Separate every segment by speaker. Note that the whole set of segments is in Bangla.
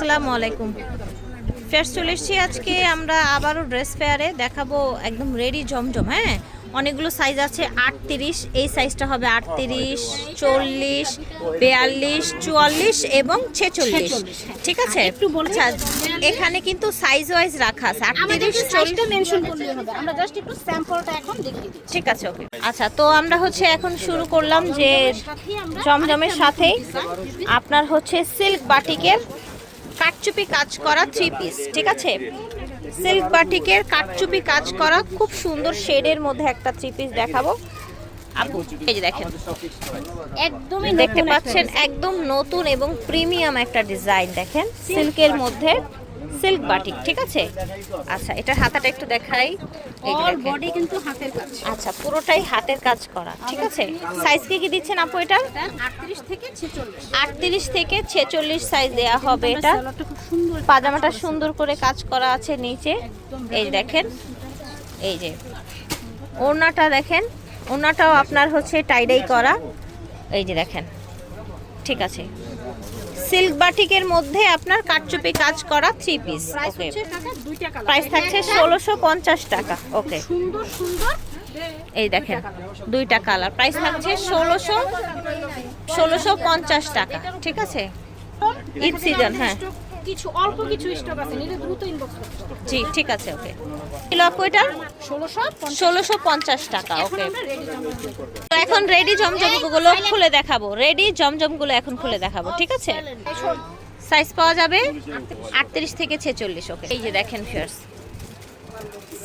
Speaker 1: আসসালামু আলাইকুম। ফেয়ার চলে এসেছি আজকে আমরা আবারও ড্রেস ফেয়ারে দেখাবো একদম রেডি জমজম হ্যাঁ? অনেকগুলো সাইজ আছে আটত্রিশ। এই সাইজটা হবে আটত্রিশ চল্লিশ বিয়াল্লিশ চুয়াল্লিশ এবং ছেচল্লিশ। ঠিক আছে?
Speaker 2: একটু বলে
Speaker 1: আচ্ছা, এখানে কিন্তু সাইজ ওয়াইজ রাখা আছে আটত্রিশ ঠিক আছে ওকে আচ্ছা তো আমরা হচ্ছে এখন শুরু করলাম যে জমজমের সাথে আপনার হচ্ছে সিল্ক বাটিকের কাটচুপি কাজ করা থ্রি পিস ঠিক আছে? সিল্ক বাটিকের কাটচুপি কাজ করা খুব সুন্দর শেডের মধ্যে একটা থ্রি পিস দেখাবো। আপু এই যে দেখেন।
Speaker 2: একদমই
Speaker 1: দেখতে পাচ্ছেন একদম নতুন এবং প্রিমিয়াম একটা ডিজাইন দেখেন? সিল্কের মধ্যে সিল্ক বাটিক ঠিক আছে? আচ্ছা এটার হাতাটা একটু দেখাই।
Speaker 2: অল বডি কিন্তু হাতের কাজ।
Speaker 1: আচ্ছা পুরোটাই হাতের কাজ করা ঠিক আছে? সাইজ কি কি দিচ্ছেন আপু এটা?
Speaker 2: এটা 38 থেকে 46
Speaker 1: আটত্রিশ থেকে ছেচল্লিশ সাইজ দেয়া হবে এটা। পাজামাটা সুন্দর করে কাজ করা আছে নিচে। এই দেখেন এই যে। ওড়নাটা দেখেন ওড়নাটাও আপনার হচ্ছে টাইডাই করা। এই যে দেখেন ঠিক আছে। সিল্ক বাটিকের মধ্যে আপনার কাটচুপি কাজ করা three piece
Speaker 2: price
Speaker 1: okay price থাকছে ষোলোশো পঞ্চাশ টাকা ওকে
Speaker 2: সুন্দর সুন্দর।
Speaker 1: এই দেখেন দুইটা কালার। প্রাইস থাকছে ষোলোশো ষোলোশো পঞ্চাশ টাকা ঠিক আছে? ঈদ সিজন হ্যাঁ।
Speaker 2: কিছু অল্প কিছু স্টক আছে নিলে দ্রুত ইনবক্স করতে
Speaker 1: জি ঠিক আছে ওকে। কিলো আপু এটা
Speaker 2: 1650
Speaker 1: ষোলোশো পঞ্চাশ টাকা ওকে। তো এখন রেডি জমজমগুলো খুলে দেখাবো রেডি জমজমগুলো এখন খুলে দেখাবো ঠিক আছে? সাইজ পাওয়া যাবে? আটত্রিশ। থেকে ছেচল্লিশ ওকে। এই যে দেখেন ফিয়ার্স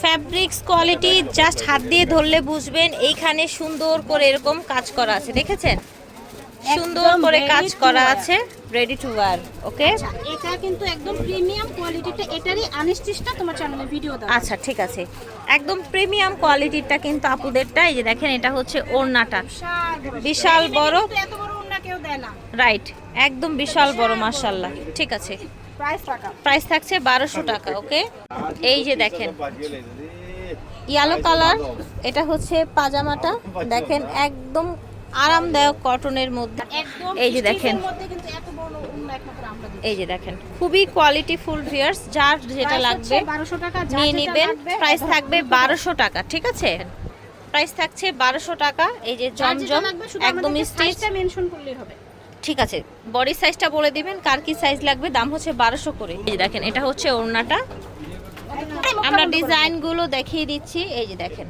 Speaker 1: ফ্যাব্রিক্স কোয়ালিটি জাস্ট হাত দিয়ে ধরলে বুঝবেন এইখানে সুন্দর করে এরকম কাজ করা আছে দেখেছেন? সুন্দর করে কাজ করা আছে রেডি টু ওয়ার ওকে
Speaker 2: এটা কিন্তু একদম প্রিমিয়াম কোয়ালিটিটা এটারই আনস্টিচটা তোমার চ্যানেলে ভিডিও দাও
Speaker 1: আচ্ছা ঠিক আছে। একদম প্রিমিয়াম কোয়ালিটিরটা কিন্তু আপুদেরটা এই যে দেখেন এটা হচ্ছে ওড়নাটা। বিশাল বড়।
Speaker 2: এত বড় ওন্না কেউ দেয় না।
Speaker 1: রাইট একদম বিশাল বড় মাশাল্লাহ ঠিক আছে।
Speaker 2: প্রাইস টাকা
Speaker 1: প্রাইস থাকছে বারোশো টাকা ওকে এই যে দেখেন ইয়েলো কালার এটা হচ্ছে পাজামাটা। দেখেন একদম আরামদায়ক কটনের মধ্যে। এই যে দেখেন। এই যে দেখেন খুবই কোয়ালিটি ফুল ভিয়ার্স যার যেটা লাগবে
Speaker 2: 1200 টাকা
Speaker 1: নিয়ে নেবেন। প্রাইস থাকবে বারোশো টাকা। ঠিক আছে? প্রাইস থাকছে বারোশো টাকা এই যে জমজম একদম স্টিচ
Speaker 2: মেনশন করলেই হবে।
Speaker 1: ঠিক আছে বডি সাইজটা বলে দিবেন কার কি সাইজ লাগবে দাম হচ্ছে বারোশো করে। এই যে দেখেন এটা হচ্ছে ওড়নাটা। আমরা ডিজাইনগুলো দেখিয়ে দিচ্ছি এই যে দেখেন।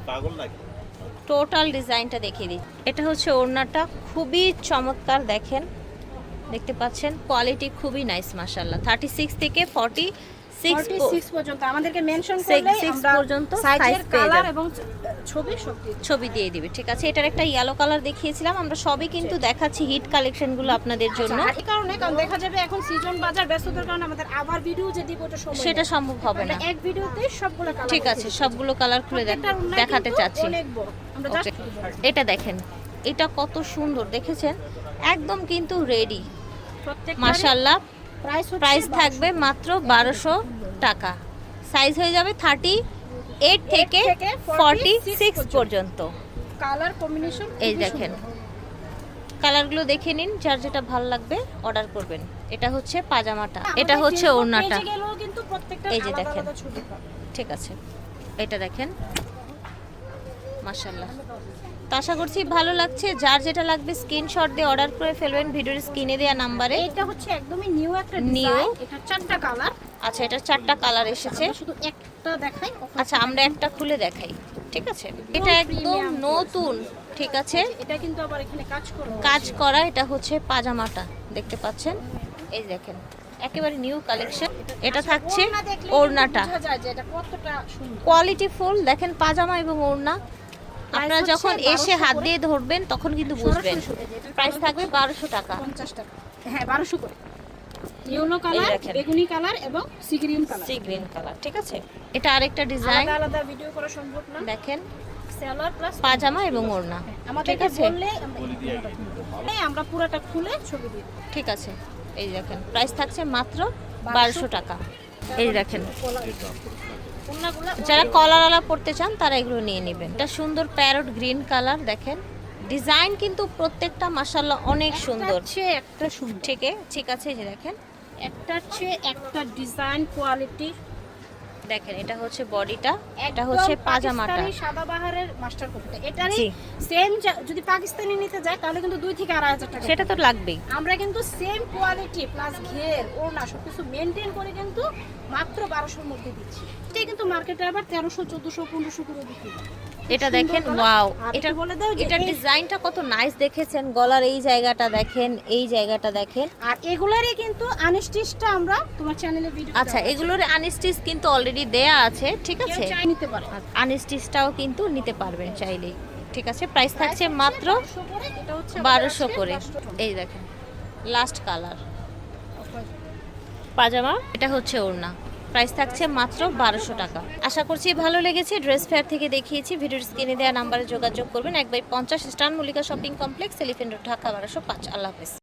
Speaker 1: টোটাল ডিজাইনটা দেখিয়ে দিই। এটা হচ্ছে ওড়নাটা, খুবই চমৎকার দেখেন। দেখতে পাচ্ছেন, কোয়ালিটি খুবই নাইস মাসাল্লাহ থার্টি সিক্স থেকে ফর্টি
Speaker 2: 46 পর্যন্ত। আমাদেরকে মেনশন
Speaker 1: Six-
Speaker 2: করলে আমরা
Speaker 1: পর্যন্ত
Speaker 2: সাইজের কালার এবং ছবি দিয়ে দিই।
Speaker 1: ছবি দিয়ে দিবে ঠিক আছে? এটার একটা ইয়েলো কালার দেখিয়েছিলাম আমরা সবই কিন্তু দেখাচ্ছি হিট কালেকশনগুলো আপনাদের জন্য।
Speaker 2: আচ্ছা, এই কারণে কারণ দেখা যাবে এখন সিজন বাজার ব্যস্ততার কারণে আমাদের আবার ভিডিও যে দিব ওটা সময়
Speaker 1: সেটা সম্ভব হবে না।
Speaker 2: এক ভিডিওতে সবগুলো কালার
Speaker 1: ঠিক আছে সবগুলো কালার খুলে দেখাতে চাচ্ছি। এটা দেখেন এটা কত সুন্দর দেখেছেন? একদম কিন্তু রেডি মাশাল্লাহ
Speaker 2: প্রাইস
Speaker 1: প্রাইস থাকবে মাত্র বারোশো টাকা। সাইজ হয়ে যাবে থার্টি এইট থেকে ফর্টি সিক্স পর্যন্ত।
Speaker 2: কালার কম্বিনেশন
Speaker 1: এই দেখেন। কালারগুলো দেখে নিন যার যেটা ভালো লাগবে অর্ডার করবেন। এটা হচ্ছে পাজামাটা। এটা হচ্ছে ওড়নাটা। এই যে দেখেন। ঠিক আছে। এটা দেখেন। মাশাল্লাহ তো আশা করছি ভালো লাগছে। যার যেটা লাগবে স্ক্রিনশট দিয়ে অর্ডার করে ফেলবেন ভিডিওর স্ক্রিনে দেওয়া নাম্বারে।
Speaker 2: এটা হচ্ছে একদমই নিউ একটা? ডিজাইন এটা চারটা কালার
Speaker 1: আচ্ছা এটা চারটা কালার এসেছে।
Speaker 2: শুধু একটা দেখাই
Speaker 1: আচ্ছা আমরা একটা খুলে দেখাই ঠিক আছে? এটা একদম নতুন ঠিক আছে?
Speaker 2: এটা কিন্তু আবার এখানে কাজ করবে
Speaker 1: কাজ করা এটা হচ্ছে পাজামাটা দেখতে পাচ্ছেন? এই দেখেন একেবারে নিউ কালেকশন এটা থাকছে
Speaker 2: ওড়না দেখলেই
Speaker 1: ওড়নাটা। কোয়ালিটি ফুল দেখেন পাজামা এবং ওড়না। আপনারা যখন এসে হাত দিয়ে ধরবেন তখন কিন্তু বুঝবেন। প্রাইস থাকবে বারোশো টাকা।
Speaker 2: 50 টাকা। হ্যাঁ 1200 করে। ইয়েলো কালার বেগুনি কালার এবং sea green colour.
Speaker 1: Sea green colour ঠিক আছে? এটা আরেকটা ডিজাইন
Speaker 2: আলাদা আলাদা ভিডিও করা সম্ভব না।
Speaker 1: দেখেন।
Speaker 2: সেলার প্লাস
Speaker 1: পাজামা এবং ওড়না। ঠিক আছে?
Speaker 2: বললে আমরা এই আমরা পুরোটা খুলে ছবি দিই
Speaker 1: ঠিক আছে। এই দেখেন প্রাইস থাকছে মাত্র বারোশো টাকা। এই দেখেন। যারা কলারওয়ালা পড়তে চান তারা এগুলো নিয়ে নেবেন। এটা সুন্দর প্যারট গ্রিন কালার দেখেন। ডিজাইন কিন্তু প্রত্যেকটা মাসাল্লাহ অনেক সুন্দর।
Speaker 2: একটা
Speaker 1: ঠিক আছে ঠিক আছে যে দেখেন।
Speaker 2: একটা চেয়ে একটা ডিজাইন কোয়ালিটি
Speaker 1: দেখেন এটা হচ্ছে বডিটা এটা হচ্ছে পাজামাটা।
Speaker 2: সাদাবাহারের মাস্টার কপিটা এটারই। সেম যদি পাকিস্তানি নিতে যায় তাহলে কিন্তু দুই থেকে আড়াই হাজার টাকা
Speaker 1: সেটা তো লাগবেই।
Speaker 2: আমরা কিন্তু সেম কোয়ালিটি প্লাস ঘের ওড়না সবকিছু মেনটেন করে কিন্তু মাত্র বারোশোর মধ্যে দিচ্ছি। এটাই কিন্তু মার্কেটে আবার তেরোশো চোদ্দশো পনেরোশো করে বিক্রি করে।
Speaker 1: এটা দেখেন ওয়াও। এটা
Speaker 2: বলে দাও এই-
Speaker 1: ডিজাইনটা কত নাইস দেখেছেন গলার এই জায়গাটা দেখেন এই জায়গাটা দেখেন।
Speaker 2: আর এগুলারই কিন্তু আনস্টিচটা আমরা তোমার চ্যানেলে ভিডিও
Speaker 1: আচ্ছা এগুলোর আনস্টিচ কিন্তু অলরেডি দেয়া আছে ঠিক আছে?
Speaker 2: চাই নিতে পারে।
Speaker 1: আনস্টিচটাও কিন্তু নিতে পারবেন চাইলেই ঠিক আছে? প্রাইস থাকছে মাত্র
Speaker 2: এটা
Speaker 1: বারোশো করে। এই দেখেন লাস্ট কালার পাজামা এটা হচ্ছে ওড়না। প্রাইস থাকছে মাত্র বারোশো টাকা। আশা করছি ভালো লেগেছে। ড্রেস ফেয়ার থেকে দেখিয়েছি, ভিডিওর স্ক্রিনে দেওয়া নাম্বারে যোগাযোগ করবেন। এক বাই পঞ্চাশ স্টান Mallika shopping complex elephant Dhaka বারোশো পাঁচ। আল্লাহ হাফেজ।